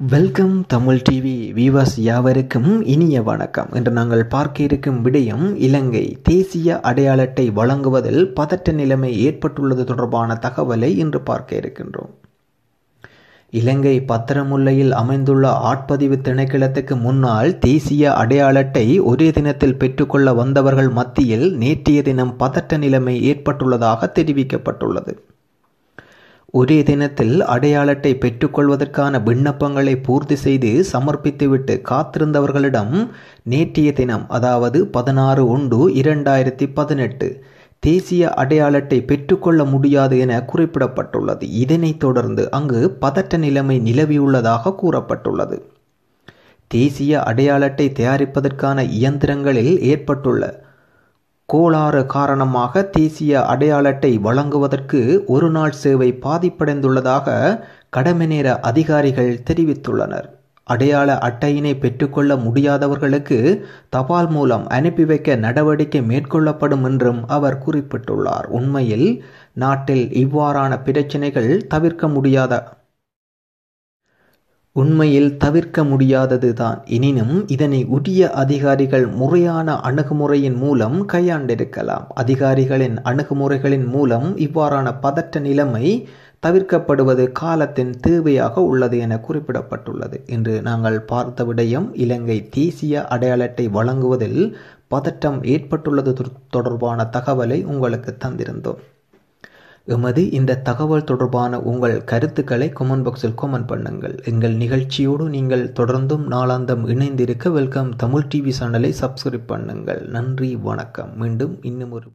Welcome Tamil TV viewers யாவருக்கும் இனிய வணக்கம். இன்று நாங்கள் பார்க்க இருக்கும் விடயம் இலங்கை தேசிய அடையாள அட்டை வழங்குவதில் பதட்ட நிலைமை ஏற்பட்டுள்ளது தொடர்பான தகவலை இன்று பார்க்க இருக்கின்றோம். இலங்கை பத்திரமுல்லையில் அமைந்துள்ள ஆட்பதிவு திணைக்களத்துக்கு முன்னால் தேசிய அடையாள அட்டை ஒரே தினத்தில் பெற்றுக்கொள்ள வந்தவர்கள் மத்தியில் நேற்றைய தினம் பதட்ட நிலைமை ஏற்பட்டுள்ளதாக தெரிவிக்கப்பட்டுள்ளது. ஒரே தினத்தில் அடையாள அட்டை பெற்றுக்கொள்வதற்கான விண்ணப்பங்களை பூர்த்தி செய்து சமர்ப்பித்துவிட்டு காத்திருந்தவர்களிடம் நேற்றைய தினம் அதாவது பதினாறு ஒன்று இரண்டாயிரத்தி பதினெட்டு தேசிய அடையாள அட்டை பெற்றுக்கொள்ள முடியாது என குறிப்பிடப்பட்டுள்ளது. இதனைத் தொடர்ந்து அங்கு பதட்ட நிலைமை நிலவியுள்ளதாக கூறப்பட்டுள்ளது. தேசிய அடையாள அட்டை தயாரிப்பதற்கான இயந்திரங்களில் ஏற்பட்டுள்ள கோளாறு காரணமாக தேசிய அடையாள அட்டை வழங்குவதற்கு ஒரு நாள் சேவை பாதிப்படைந்துள்ளதாக கடமை நேர அதிகாரிகள் தெரிவித்துள்ளனர். அடையாள அட்டையினை பெற்றுக்கொள்ள முடியாதவர்களுக்கு தபால் மூலம் அனுப்பி வைக்க நடவடிக்கை மேற்கொள்ளப்படும் என்றும் அவர் குறிப்பிட்டுள்ளார். உண்மையில் நாட்டில் இவ்வாறான பிரச்சினைகள் தவிர்க்க முடியாத உண்மையில் தவிர்க்க முடியாதது தான் எனினும் இதனை உரிய அதிகாரிகள் முறையான அணுகுமுறையின் மூலம் கையாண்டிருக்கலாம். அதிகாரிகளின் அணுகுமுறைகளின் மூலம் இவ்வாறான பதற்ற நிலைமை தவிர்க்கப்படுவது காலத்தின் தேவையாக உள்ளது என குறிப்பிடப்பட்டுள்ளது. இன்று நாங்கள் பார்த்த விடயம் இலங்கை தேசிய அடையாள அட்டை வழங்குவதில் பதட்டம் ஏற்பட்டுள்ளது தொடர்பான தகவலை உங்களுக்கு தந்திருந்தோம். எமது இந்த தகவல் தொடர்பான உங்கள் கருத்துக்களை கொமெண்ட் பாக்ஸில் கொமெண்ட் பண்ணுங்கள். எங்கள் நிகழ்ச்சியோடு நீங்கள் தொடர்ந்தும் நாளாந்தம் இணைந்திருக்க வெல்கம் தமிழ் டிவி சேனலை சப்ஸ்கிரைப் பண்ணுங்கள். நன்றி வணக்கம். மீண்டும் இன்னும் ஒரு